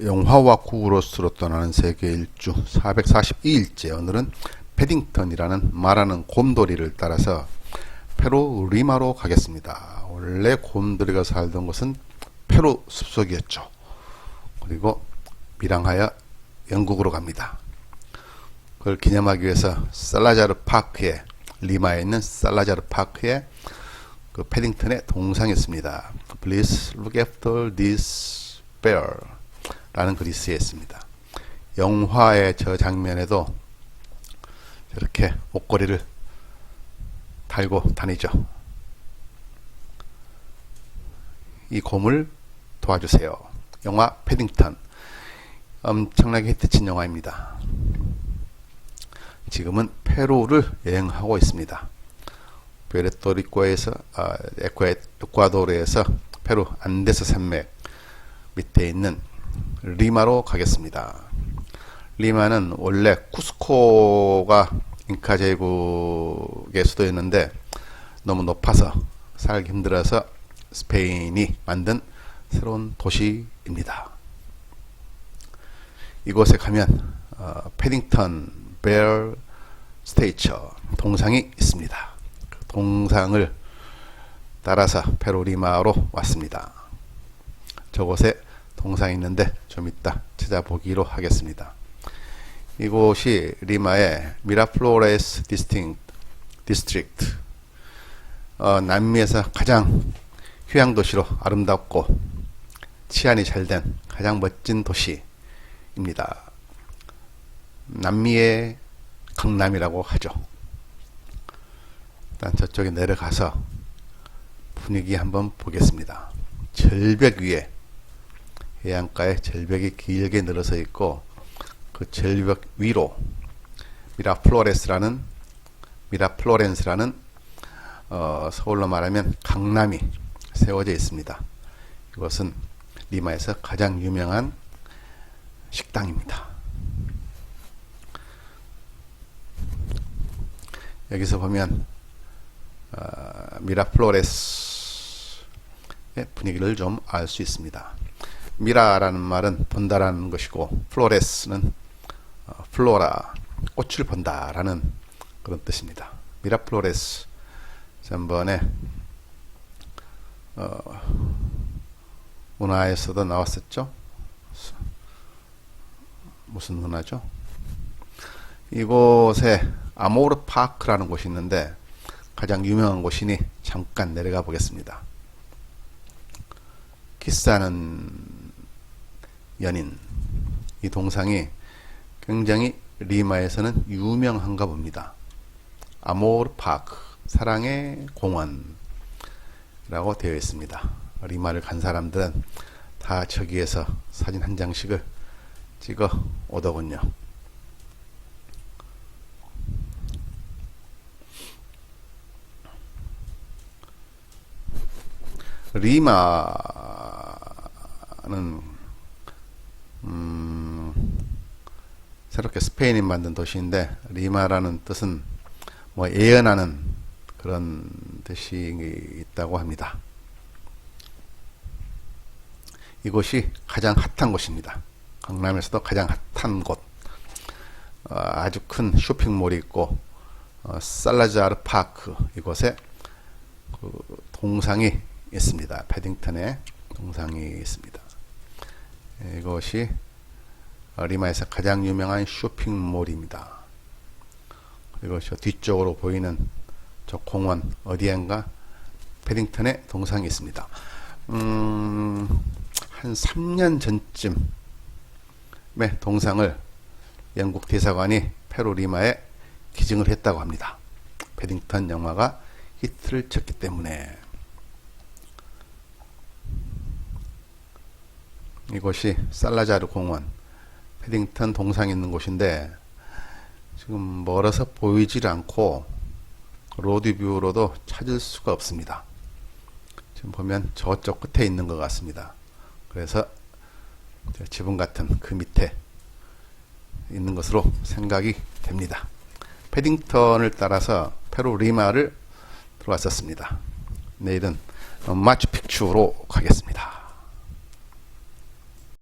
영화와 구로스로 떠나는 세계 일주 442일째 오늘은 패딩턴이라는 말하는 곰돌이를 따라서 페루 리마로 가겠습니다. 원래 곰돌이가 살던 곳은 페루 숲속이었죠. 그리고 밀항하여 영국으로 갑니다. 그걸 기념하기 위해서 살라자르 파크에 리마에 있는 살라자르 파크에 그 패딩턴의 동상이 있습니다. Please look after this bear 라는 글이 쓰여 있습니다. 영화의 저 장면에도 저렇게 목걸이를 달고 다니죠. 이 곰을 도와주세요. 영화 패딩턴. 엄청나게 히트친 영화입니다. 지금은 페루를 여행하고 있습니다. 베레토리코에서 아, 에콰, 에콰도르에서 페루 안데스 산맥 밑에 있는 리마로 가겠습니다. 리마는 원래 쿠스코가 잉카 제국의 수도였는데 너무 높아서 살기 힘들어서 스페인이 만든 새로운 도시입니다. 이곳에 가면 어, 패딩턴 베어 스테이처 동상이 있습니다. 그 동상을 따라서 페루 리마로 왔습니다. 저곳에 동상이 있는데 좀 이따 찾아보기로 하겠습니다. 이곳이 리마의 미라플로레스 디스트릭트 어, 남미에서 가장 휴양 도시로 아름답고 치안이 잘 된 가장 멋진 도시입니다. 남미의 강남이라고 하죠. 일단 저쪽에 내려가서 분위기 한번 보겠습니다. 절벽 위에 해안가에 절벽이 길게 늘어서 있고 그 절벽 위로 미라플로레스라는 미라플로렌스라는 어, 서울로 말하면 강남이 세워져 있습니다. 이것은 리마에서 가장 유명한 식당입니다. 여기서 보면 어, 미라플로레스의 분위기를 좀 알 수 있습니다. 미라라는 말은 본다라는 것이고 플로레스는 어, 플로라 꽃을 본다라는 그런 뜻입니다. 미라 플로레스 전번에 어, 문화에서도 나왔었죠. 무슨 문화죠? 이곳에 아모르 파크라는 곳이 있는데 가장 유명한 곳이니 잠깐 내려가 보겠습니다. 키스하는 연인 이 동상이 굉장히 리마에서는 유명한가 봅니다. 아모르 파크 사랑의 공원이라고 되어 있습니다. 리마를 간 사람들은 다 저기에서 사진 한 장씩을 찍어 오더군요. 리마는 음, 새롭게 스페인이 만든 도시인데 리마라는 뜻은 뭐 예언하는 그런 뜻이 있다고 합니다. 이곳이 가장 핫한 곳입니다. 강남에서도 가장 핫한 곳. 어, 아주 큰 쇼핑몰이 있고 어, 살라자르 파크 이곳에 그 동상이 있습니다. 패딩턴에 동상이 있습니다. 이것이 리마에서 가장 유명한 쇼핑몰입니다. 그리고 저 뒤쪽으로 보이는 저 공원 어디엔가 패딩턴에 동상이 있습니다. 음, 한 3년 전쯤에 동상을 영국 대사관이 페루 리마에 기증을 했다고 합니다. 패딩턴 영화가 히트를 쳤기 때문에 이곳이 살라자르 공원 패딩턴 동상 있는 곳인데 지금 멀어서 보이질 않고 로드뷰로도 찾을 수가 없습니다. 지금 보면 저쪽 끝에 있는 것 같습니다. 그래서 지붕 같은 그 밑에 있는 것으로 생각이 됩니다. 패딩턴을 따라서 페루 리마를 들어왔었습니다. 내일은 마추픽추로 가겠습니다.